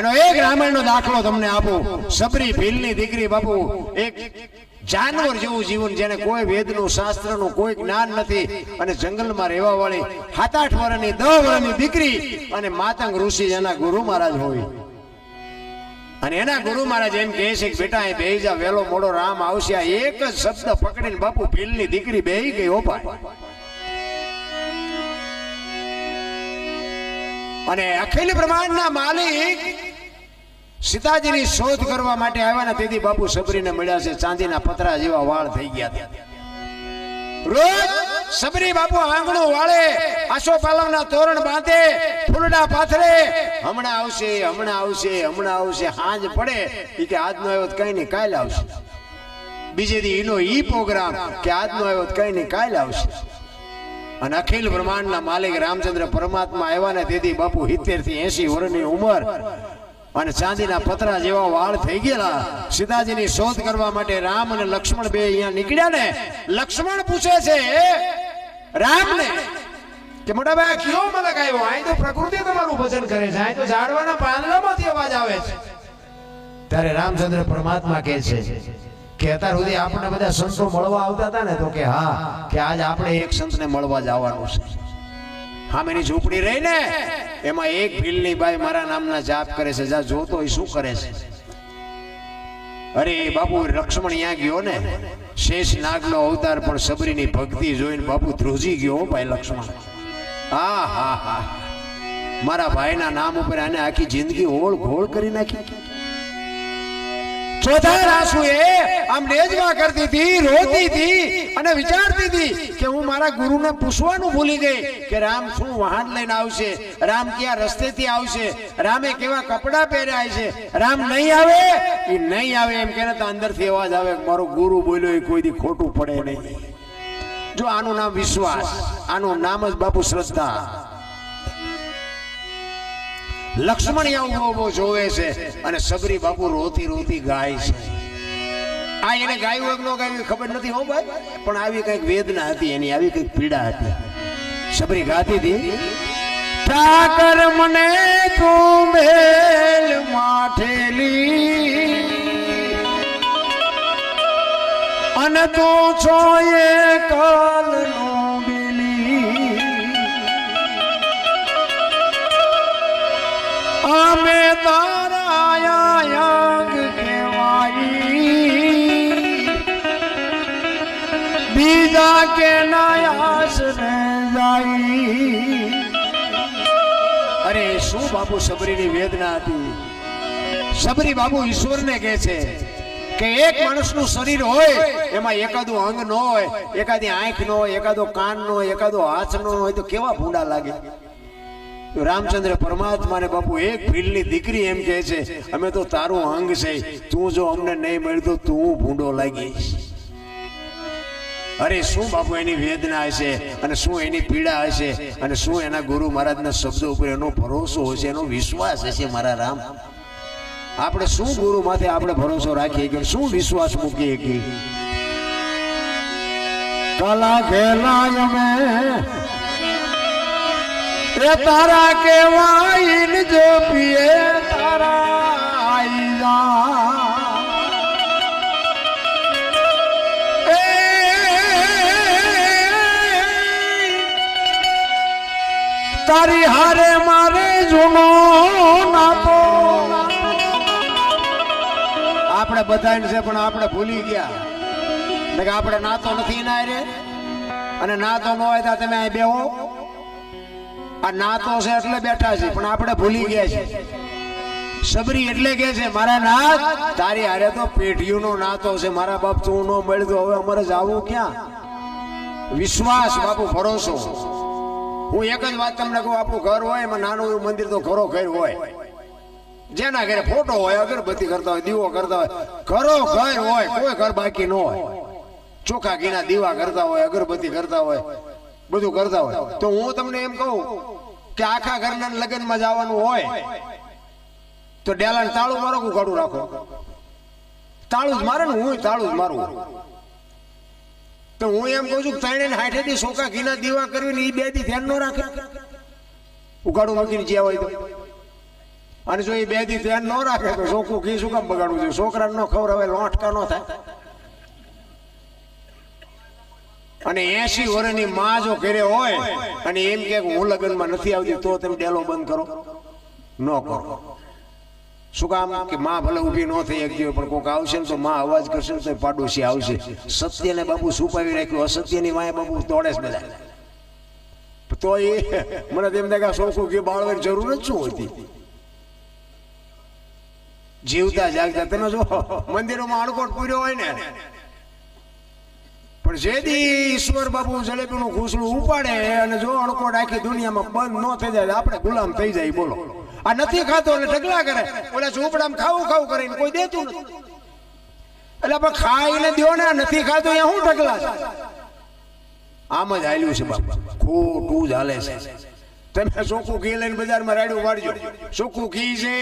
એનો એક રામાયણનો દાખલો તમને આપું. સબરી ભીલની દીકરી બાપુ, એક જાનવર જેવું જીવન જેને કોઈ વેદનું, શાસ્ત્રનું કોઈ જ્ઞાન નથી અને જંગલમાં રહેવા વાળી સાત આઠ વર્ષની દસ વર્ષની દીકરી અને માતંગ ઋષિ એના ગુરુ મહારાજ હોય. અને એના ગુરુ મહારાજ એમ કહે છે બેટા એ જા, વેલો મોડો રામ આવશે. એક જ શબ્દ પકડીને બાપુ ભીલની દીકરી બેહી ગઈ ઓપાય અને અખિલ બ્રહ્માંડના માલિક સીતાજીની શોધ કરવા માટે આવ્યા ને તેથી બાપુ સબરીને મળ્યા છે, ચાંદીના પતરા જેવા વાળ થઈ ગયા હતા રોજ સબરી બાપુ આંગણું વાળે આસો પાલવના તોરણ બાંધે ફૂલડા પાથરે, હમણાં આવશે હમણાં આવશે હમણાં આવશે, હાંજ પડે એ કે આજનો આવ્યો કઈ નહીં, કાલ આવશે. બીજે દી એનો ઈ પ્રોગ્રામ કે આજનો આવ્યો કઈ નહીં, કાલ આવશે. અને અખિલ બ્રહ્માંડના માલિક રામચંદ્ર પરમાત્મા આવ્યા ને તેથી બાપુ સિત્તેરથી એસી વર્ષની ઉંમર અને ચાંદીના પતરા જેવા વાળ થઈ ગયેલા. સીતાજીની શોધ કરવા માટે રામ અને લક્ષ્મણ બે અહીંયા નીકળ્યા ને, લક્ષ્મણ પૂછે છે, રામને, કે મોટા ભાઈ આ કયો મલક આવ્યો? અહીં તો પ્રકૃતિ તમારું ભજન કરે છે અહીં તો ઝાડવાના પાંદડામાંથી અવાજ આવે છે. ત્યારે રામચંદ્ર પરમાત્મા કહે છે કે અત્યાર સુધી આપણને બધા સંતો મળવા આવતા હતા ને, તો કે હા, કે આજ આપણે એક સંતને મળવા જવાનું છે. સામેની ઝૂંપડી રહી ને, એમાં એક ભીલની બાઈ મારા નામના જાપ કરે છે. જા, જોતો એ શું કરે છે? અરે, બાપુ, લક્ષ્મણ ત્યાં ગયો ને? શેષ નાગનો અવતાર પણ સબરીની ભક્તિ જોઈને બાપુ ધ્રુજી ગયો ભાઈ લક્ષ્મણ. હા હા હા મારા ભાઈના નામ ઉપર આને આખી જિંદગી ઓળ ઘોળ કરી નાખી. ચોથા એ આમ નેજવા કરતી હતી, રોતી હતી અને વિચારતી હતી કે હું મારા ગુરુને પૂછવાનું ભૂલી ગઈ કે રામ શું વાહન લઈને આવશે? રામ કયા રસ્તેથી આવશે? રામે કેવા કપડાં પહેર્યા છે? રામ નહીં આવે? એ નહીં આવે એમ કે તો અંદરથી અવાજ આવે મારો ગુરુ બોલ્યો, એ કોઈ દી ખોટું પડે નહીં. જો આનું નામ વિશ્વાસ, આનું નામ જ બાપુ શ્રદ્ધા. લક્ષ્મણ ઊભો જોવે છે અને સબરી બાપુ રોતી રોતી ગાય છે. આ એને ગાયું એક ન ગાયું ખબર નથી હો ભાઈ, પણ આવી કંઈક વેદના હતી, એની આવી કંઈક પીડા હતી. સબરી ગાતી હતી ઠાકર મને મેલ માઠેલી, અને તું છો એ કાલનો યાગ કેવાઈ બીજા કે નાયાસ અરે, શું બાપુ સબરીની વેદના હતી? સબરી બાબુ ઈશ્વરને કહે છે કે એક માણસનું શરીર હોય, એમાં એકાદું અંગ ન હોય, એકાદી આંખ ન હોય, એકાદો કાન ન હોય, એકાદો હાથ ન હોય, તો કેવા ભૂંડા લાગે? રામચંદ્ર પરમાત્માને બાપુ, એક ભીલની દીકરી એમ કહે છે, અમે તો તારું અંગ છે, તું જો અમને નહીં મળી તો તું ભૂંડો લાગીશ અરે શું બાપુ એની વેદના હશે, અને શું એની પીડા હશે, અને શું એના ગુરુ મહારાજના શબ્દો ઉપર એનો ભરોસો હશે, એનો વિશ્વાસ હશે મારા રામ? આપણે શું ગુરુ માથે આપણે ભરોસો રાખીએ કે શું વિશ્વાસ મૂકીએ કે? કલા ખેલા એ તારા કેવાય જો પીએ, તારા આઈ તારી હારે મારે જૂનો નાતો. આપણે બધાને છે, પણ આપણે ભૂલી ગયા. આપણે નાતો નથી ના રે. અને નાતો ન હોય તો તમે અહીં બેહો. આ નાતો છે એટલે બેઠા છે, પણ આપણે ભૂલી ગયા છે સબરી એટલે કે છે મારા નાથ તારી હારે તો પેઢીઓનો નાતો છે, મારા બાપ તું નો મળતો હવે અમારે જવું ક્યાં? વિશ્વાસ, બાપુ, ભરોસો. હું એક જ વાત તમને કહું, આપણું ઘર હોય, એમાં નાનું એવું મંદિર તો ઘરો ઘર હોય. જેના ઘરે ફોટો હોય, અગરબત્તી કરતા હોય, દીવો કરતા હોય, ઘરો ઘર હોય, કોઈ ઘર બાકી ન હોય. ચોખા ઘીના દીવા કરતા હોય, અગરબત્તી કરતા હોય બધું કરતા હોય. તો હું તમને એમ કહું કે આખા ઘરના લગ્નમાં જવાનું હોય, તો ડેલા તાળું મારો ઉઘાડું રાખો? તાળું જ મારે ને હું તાળું જ મારું. તો હું એમ કહું છું ત્રણે હાઠે થી સોકા ઘીના દીવા કરવી ને એ બેથી ધ્યાન ન રાખે. ઉઘાડું મૂકીને જ્યાં હોય તો. અને જો એ બે દી ધ્યાન ન રાખે તો સોકું ઘી શું કામ બગાડવું જોઈએ છોકરાને ન ખવડાવે લોટકા ન થાય. અને એસી વર્ષની માં જો ઘરે હોય અને એમ કે હું લગ્નમાં નથી આવતી, તો તમે ડેલો બંધ કરો. ન કરો. શું કામ? કે માં ભલે ઊભી ન થઈ શકતી હોય, પણ કોઈક આવશે ને તો માં અવાજ કરશે ને તો પાડોશી આવશે. સત્યને બાબુ છુપાવી રાખ્યું, અસત્યની માએ બાબુ તોડે છે બધા તો એ મને તેમ થાય કે આ કે બાળવાની જરૂર જ શું હતી? જીવતા જાગતા તમે જો મંદિરોમાં અણકોટ પૂર્યો હોય ને પણ જેથી ઈશ્વર બાબુ જલેબીનું ઘૂસડું ઉપાડે અને જો અણકોટ આખી દુનિયામાં બંધ ન થઈ જાય આપણે ગુલામ થઈ જાય, બોલો. આ નથી ખાતો એટલે ઢગલા કરે. ઓલા ઝૂંપડામાં ખાવું ખાવું કરીને કોઈ દેતું નથી. એટલે આપણે ખાઈને દ્યો ને નથી ખાતો, અહીંયા શું ઢગલા છે? આમ જ હાલ્યું છે બાપા. ખોટું જ હાલે છે. તમે ચોખ્ખું ઘી લઈને બજારમાં રાડ્યું વાળજો. ચોખ્ખું ઘી છે,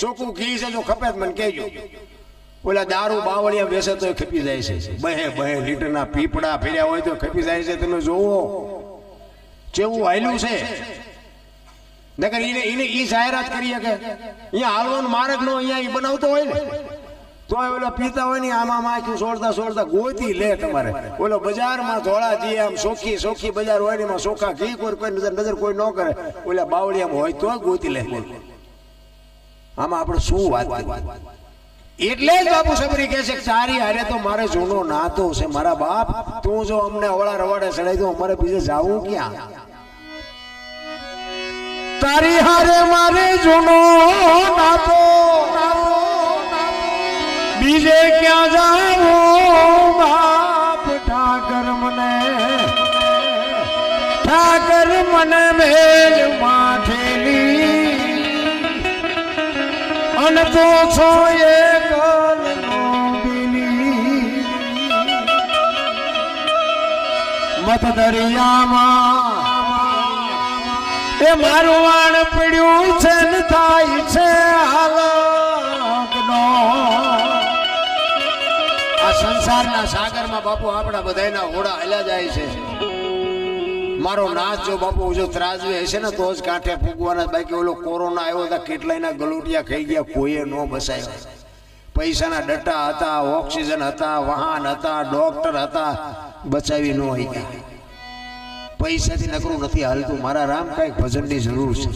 ચોખ્ખું ઘી છે, જો ખપે મને કહેજો. ઓલા દારૂ બાવળિયા બેસે તો ખપી જાય છે. બહે બહે લીટરના પીપડા ફેર્યા હોય તો ખપી જાય છે. તમે જોવો જેવું હાલ્યું છે. નકર એને એને ઈ જાહેરાત કરી શકે. અહીંયા હાલવાનો માર્ગ નો અહીંયા ઈ બનાવતો હોય ને. તો ઓલો પીતા હોય ને આમાં માખ્યું છોડતા છોડતા ગોતી લે તમારે. ઓલો બજારમાં ધોળા જઈએ આમ સોખી સોખી બજાર હોય ને એમાં સોખા ઘી કોઈ કોઈ નજર નજર કોઈ ન કરે. ઓલા બાવળિયામાં હોય તો ગોતી લે. આમાં આપણે શું વાત એટલે જ બાપુ સબરી કહે છે કે તારી હારે તો મારે જૂનો નાતો છે. મારા બાપ, તું જો અમને અવળા રવાડે ચડાઈ દો, અમારે બીજે જાવું ક્યાં? તારી હારે મારે જૂનો નાતો, બીજે ક્યાં જાવું બાપ? ઠાકર મને ઠાકર મને મેલ માથેલી. અને તો છો એક મત દરિયામાં એ મારું વાણ પડ્યું છે ને થાય છે હાલકનો આ સંસારના સાગરમાં બાપુ આપણા બધાના હોડા હાલ્યા જાય છે. મારો નાચ જો બાપુ જો ત્રાજવે હશે ને તો જ કાંઠે ફૂગવાના બાકી ઓલો કોરોના આવ્યો હતા કેટલાયના ગલુટિયા ખાઈ ગયા, કોઈએ ન બસાયો. પૈસાના ડટ્ટા હતા, ઓક્સિજન હતા, વાહન હતા, ડોક્ટર હતા. બચાવી ન ગયા પૈસાથી નકરું નથી હાલતું. મારા રામ કંઈક ભજનની જરૂર છે.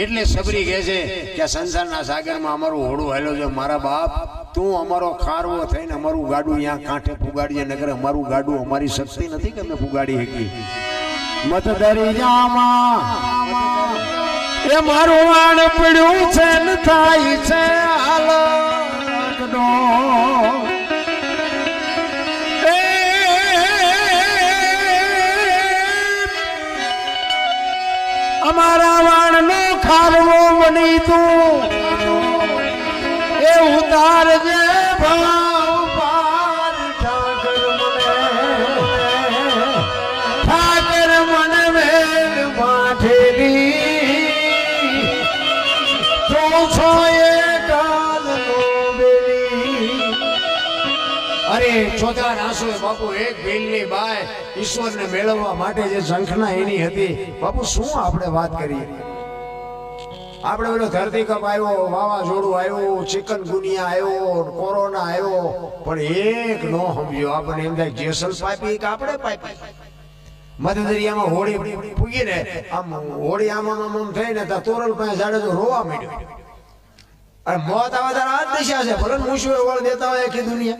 એટલે સબરી કહે છે કે સંસારના સાગરમાં અમારું હોડું હાલ્યો છે. મારા બાપ, તું અમારો ખારવો થઈને અમારું ગાડું અહીંયા કાંઠે ફુગાડીએ નગર અમારું ગાડું અમારી શક્તિ નથી કે અમે ફુગાડી શકીએ. મતદારી જામાં. એ મારું વાણ પડ્યું છે, ને થાય છે હાલકનો અમારા વાણ નો ખારવો બની તું. એ ઉતાર અરે, ચોથા આંસુ બાપુ, એક ભીલની બાય ઈશ્વરને મેળવવા માટે જે ઝંખના એની હતી. બાપુ, શું આપણે વાત કરીએ આપણે પેલો ધરતી કપ આવ્યો, વાવાઝોડું આવ્યું, ચિકન ગુનિયા આવ્યો, કોરોના આવ્યો, પણ એક નો સમજ્યો. આપણને એમ થાય, જેસલ પાપી કે આપણે પાપી? મધદરિયામાં હોળી પૂગી ને આમ હોળી આમ આમ થઈને ત્યાં તોરલ પાસે જાડે તો રોવા માંડ્યો. અને મોત આવે ત્યારે આ દિશા છે. ભલે મુશો વળ દેતા હોય આખી દુનિયા.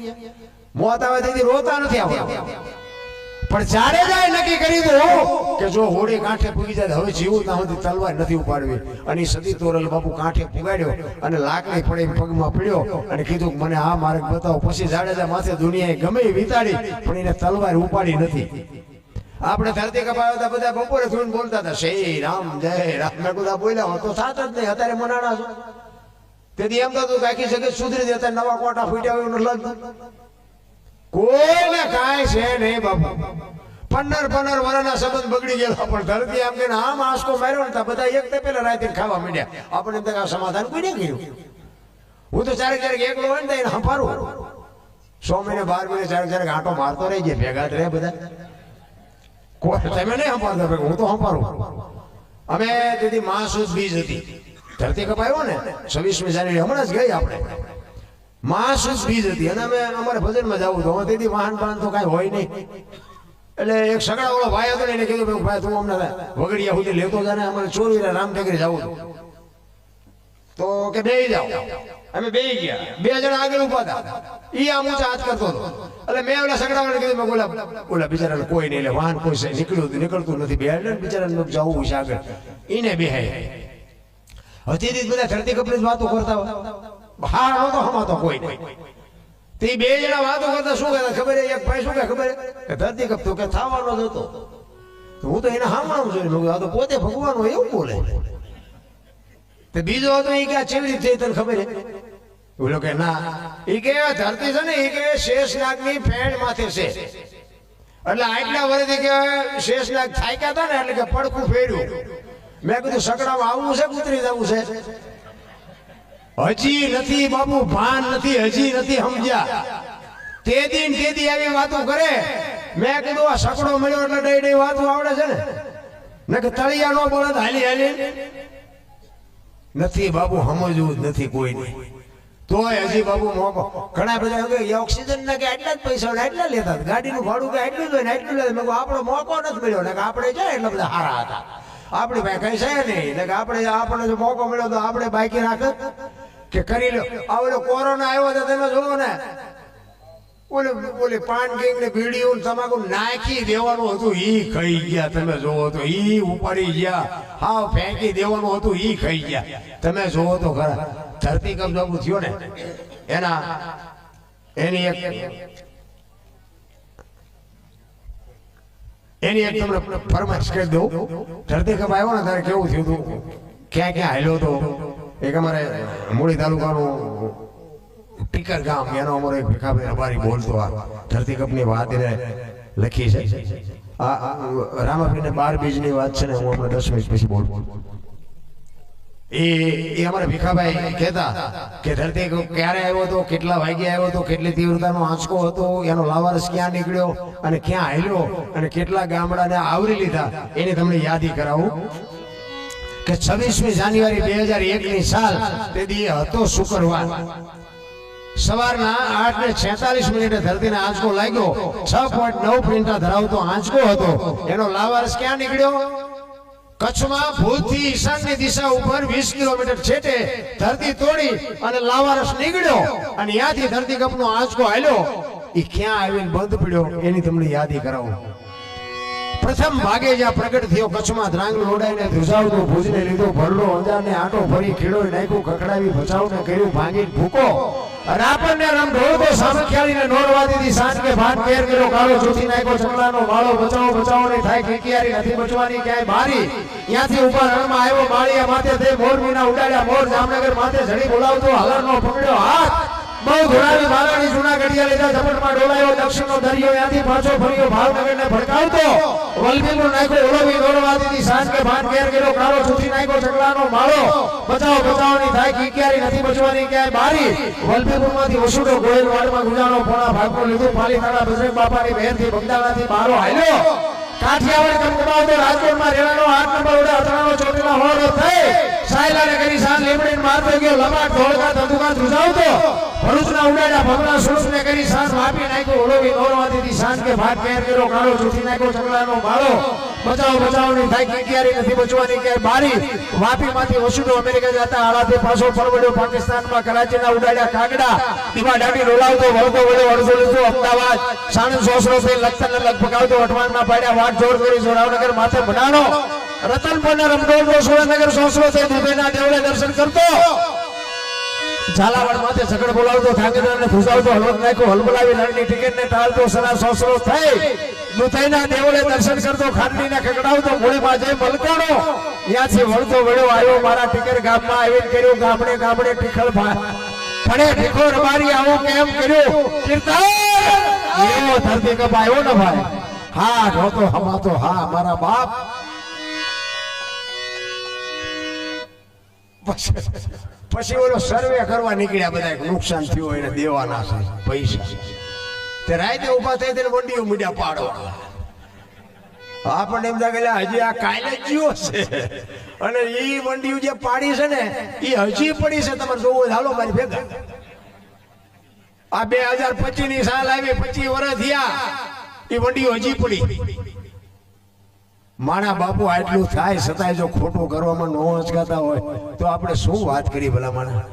મોત આવે તેથી રોતા નથી આવતા. પણ જ્યારે જાય નક્કી કરી જો હોળી કાંઠે પૂગી જાય હવે જીવું ત્યાં સુધી તલવાર નથી ઉપાડવી. અને સતી તોરલ બાપુ કાંઠે પુગાડ્યો અને લાકડી પડે પગમાં પડ્યો અને કીધું મને આ માર્ગ બતાવો. પછી જાડેજા માથે દુનિયાએ ગમે વિતાડી, પણ એને તલવાર ઉપાડી નથી. આપણે ધરતી કપાયો બધા બપોરે ધૂન બોલતા હતા, શ્રી રામ, જય રામ. મેં બધા બોલ્યા હોત તો સાત જ નહીં, અત્યારે મનાણા છો. તેથી એમ થતું કે આખી જગત સુધરી જતા નવા કોટા ફૂટ્યા હોય લાગતું. કોઈને કાંઈ છે નહીં બાપુ. પંદર પંદર વર્ષના સંબંધ બગડી ગયેલા, પણ ધરતી આમ કે આમ આંસકો માર્યો ને બધા એક ને પેલા રાતે ખાવા માંડ્યા. આપણે એમ આ સમાધાન કોઈ નહીં કર્યું. હું તો ચારે ચારેક એકલો હોય ને તો એને હંફારું સો મહિને, બાર મહિને ચારેક ચારેક આંટો મારતો રહી જાય ભેગા રહે બધા. કોઈ તમે નહીં હંપારતા ભેગા, હું તો હંફારું અમે તેથી મહાસુદ બીજ હતી. ધરતી કપાયો ને, છવ્વીસમી જાન્યુઆરી હમણાં જ ગઈ આપણે. મહાસુદ બીજ હતી? અને અમે અમારે ભજનમાં જવું હતું. અમે વાહન વાહન તો કાંઈ હોય નહીં. એટલે એક સગડા વાળો ભાઈ હતો ને એને કીધું ભાઈ, તું અમને વગડિયા સુધી લેતો જા ને, અમારે ચોરી રામ ટેકરી જવું તો કે બે જાઓ. અમે બે ગયા. બે જણા આગળ ઊભા હતા. ઈ આમ ઊંચા હાથ કરતો હતો. એટલે મેં ઓલા સગડાવાળાને કીધું બોલા ઓલા બિચારાને કોઈ નહીં, એટલે વાહન કોઈ નીકળ્યું હતું, નીકળતું નથી. બે એટલે બિચારાને જવું છે આગળ. એને બે હતી તી બધા ધરતી કપડી જ વાતો કરતા હા નહોતો હમાતો કોઈ તે બે જણા વાતો કરતા શું કહેતા ખબર? એક ભાઈ શું કહે ખબર કે ધરતી કપતો કે થવાનો જ હતો. હું તો એને હામણાવું છું આ તો પોતે ભગવાન હોય એવું બોલે. તે બીજો હતો એ કે આ ચેવી રીતે થઈ તને ખબર બોલો કે ના. એ કે ધરતી છે ને, એ કે શેષનાગની ફેણ માથે છે. એટલે આટલા વર્ષથી કે શેષનાગ થાક્યા હતા ને, એટલે કે પડખું ફેર્યું. મેં કીધું, સકડામાં આવવું છે ઉતરી જવું છે? હજી નથી બાબુ ભાન નથી, હજી નથી સમજ્યા. તે દિન તે દી આવી વાતો કરે. મેં કીધું, આ સકડો મળ્યો એટલે ડઈ ડઈ વાતો આવડે છે ને. ને કે તળિયા નો બોલે હાલી હાલી. નથી બાબુ સમજવું જ નથી કોઈને. તોય હજી બાબુ મોકો. ઘણા બધા કે ઓક્સિજન ના કે આટલા જ પૈસા આટલા લેતા. ગાડીનું ભાડું કે આટલું જ હોય ને આટલું લેતા મેં આપણો મોકો નથી મળ્યો. ને આપણે જાય એટલા બધા સારા હતા. આપણી પાસે કઈ છે નહીં. એટલે આપણે આપણને જો મોકો મળ્યો તો આપણે બાકી રાખત કે કરી લો. આ ઓલો કોરોના આવ્યો તો તમે જોવો ને. ઓલે ઓલે પાન કિંગ ને બીડીયું ને તમાકુ નાખી દેવાનું હતું. ઈ ખાઈ ગયા તમે જોવો તો. ઈ ઉપાડી ગયા. હાવ ફેંકી દેવાનું હતું. ઈ ખાઈ ગયા. તમે જોવો તો ખરા. ધરતી કબજાવું થયો ને. એના, એની એક એની એક તમને ફરમાઈશ કરી દઉં. ધરતી કપ આવ્યો ને, ત્યારે કેવું થયું હતું? ક્યાં ક્યાં હાલ્યો હતો? એક અમારે મૂળી તાલુકાનું ટીકર ગામ, એનો અમારો એક ભીખાભાઈ રબારી બોલતો આ ધરતી કપની વાત એને લખી છે. આ રામાભાઈને બાર બીજની વાત છે ને, હું હમણાં દસ મિનિટ પછી બોલ. એ અમારા ભીખાભાઈ કહેતા કે ધરતી ક્યારે આવ્યો હતો, કેટલા વાગ્યે આવ્યો હતો, કેટલી તીવ્રતાનો આંચકો હતો, એનો લાવારસ ક્યાં નીકળ્યો અને ક્યાં હાલ્યો અને કેટલા ગામડાને આવરી લીધા, એની તમને યાદી કરાવું. કે છવ્વીસમી જાન્યુઆરી બે હજાર એક ની સાલ તે દી હતો શુક્રવાર. સવારના આઠ ને છેતાલીસ મિનિટે ધરતીને આંચકો લાગ્યો. છ પોઈન્ટ નવ પ્રિન્ટા ધરાવતો આંચકો હતો. એનો લાવારસ ક્યાં નીકળ્યો? કચ્છમાં ભૂજથી ઈશાનની દિશા ઉપર વીસ કિલોમીટર છેટે ધરતી તોડી અને લાવારસ નીકળ્યો અને ત્યાંથી ધરતી કપનો આંચકો હાલ્યો એ ક્યાં આવીને બંધ પડ્યો એની તમને યાદી કરાવું. પ્રથમ ભાગે જ્યાં પ્રગટ થયો. કચ્છમાં ધ્રાંગ લોડાઈને ધ્રુજાવતો ભુજને લીધો. ભરડો અંજારને આટો ભરી ખેડોય નાખ્યું. ખખડાવી ભચાવને કર્યું ભાંગી ભૂકો. અને આપણને રમ ઢોળતો સામખ્યાળીને નોરવા દીધી સાંજ કે ભાત પેર કર્યો. કાળો જોતી નાખ્યો. ચકલાનો માળો બચાવો બચાવો નહીં થાય. ખેકિયારી નથી બચવાની ક્યાંય બારી. ત્યાંથી ઉપર રણમાં આવ્યો. માળિયા માથે થઈ મોર મીના ઉડાડ્યા. મોર જામનગર માથે ઝડી બોલાવતો. હલરનો પકડ્યો હાથ. બહુ ધોળાવી બારાની જૂના ગઢિયા લીધા ઝપટમાં ડોલાયો, દક્ષિણનો દરિયો ત્યાંથી પાછો ફર્યો, ભાવનગરને ભડકાવતો. વલભીનું નાખ્યો ઓળવી દોડવા દીધી સાંજ કે ભાન ઘેર ગયો, કાળો છૂટી નાખ્યો ચકલાનો માળો. બચાવ, બચાવની થાય કિકિયારી નથી બચવાની, ક્યાંય બારી. વલભીપુરમાંથી વસુડો ગોયલવાડમાં ગુજારો, પોણા ભાગો લીધું. પાલીતાણા બજરંગ બાપાની બહેનથી બગદાણાથી બારો હાલ્યો. કાઠિયાવાડ કમકમાવતો રાજકોટમાં રેવાનો આઠ નંબર ઉડે, અથડાનો ચોટીલા હોરો થઈ. સાયલાને કરી સાન લીમડીને મારતો ગયો લમાટ ધોળકા ધંધુકા ધ્રુજાવતો. ભરૂચના ઉડાડા ભમરા સુરસને કરી સાસ વાપી નાખ્યો, ઓળવી દોરવા દીધી સાંજ કે ભાત કેર કર્યો, કાળો જૂઠી નાખ્યો, ચકલાનો બાળો. બચાવ બચાવ થાય થાય ક્યારે નથી, બચવાની કે બારી વાપીમાંથી વસુડો અમેરિકા જતા આળાથી પાછો પરવડ્યો પાકિસ્તાનમાં, કરાચીના ઉડાડ્યા કાગડા. દીવા ડાડી રોલાવતો વળતો વળ્યો, અડધો લીધો, અમદાવાદ. સાણંદ સોસરો થઈ લખતરને લગ પકાવતો અઠવાણમાં પાડ્યા, વાટ જોડ કરી જોરાવનગર માથે બનાનો રતનપુરના રમડોળનો રમડોળ સુરેન્દ્રનગર સોસરો થઈ દુબેના દેવળે દર્શન કરતો. ઝાલાવાડ માથે ઝઘડ બોલાવતો, ધાંગધ્રાને ભૂસાવતો હલવત નાખ્યો હલબલાવી લડની ટિકિટને ટાળતો, સરા સોસરો થઈ. દુધઈના દેવળે દર્શન કરતો ખાંડીને ખકડાવતો મૂળીમાં જઈ મલકાણો. ત્યાંથી વળતો વળ્યો, આવ્યો મારા ટીકર ગામમાં, આવીને કર્યું, ગામડે ગામડે ટીખળ ભણે ઠીકો રબારી આવું કેમ કર્યું? કીર્તન! એવો ધરતી કપ આવ્યો ને ભાઈ. હા, જોતો, હમાતો, હા, મારા બાપ. પછી ઓલો સર્વે કરવા નીકળ્યા બધા નુકસાન થયું એને દેવાના છે, પૈસા. રાતે ઊભા થઈ તેને વંડીઓ મીડિયા પાડો. આપણને એમ થાય હજી આ કાલે જીવો છે. અને એ વંડિયું જે પાડી છે ને એ હજી પડી છે. તમારે જોવું હાલો મારી ભેગા. આ બે હજાર પચીસની સાલ આવી, પચીસ વર્ષ થયા. એ વંડિયું હજી પડી. માણા બાપુ આટલું થાય, છતાંય જો ખોટું કરવામાં ન અચકાતા હોય, તો આપણે શું વાત કરી ભલા માણા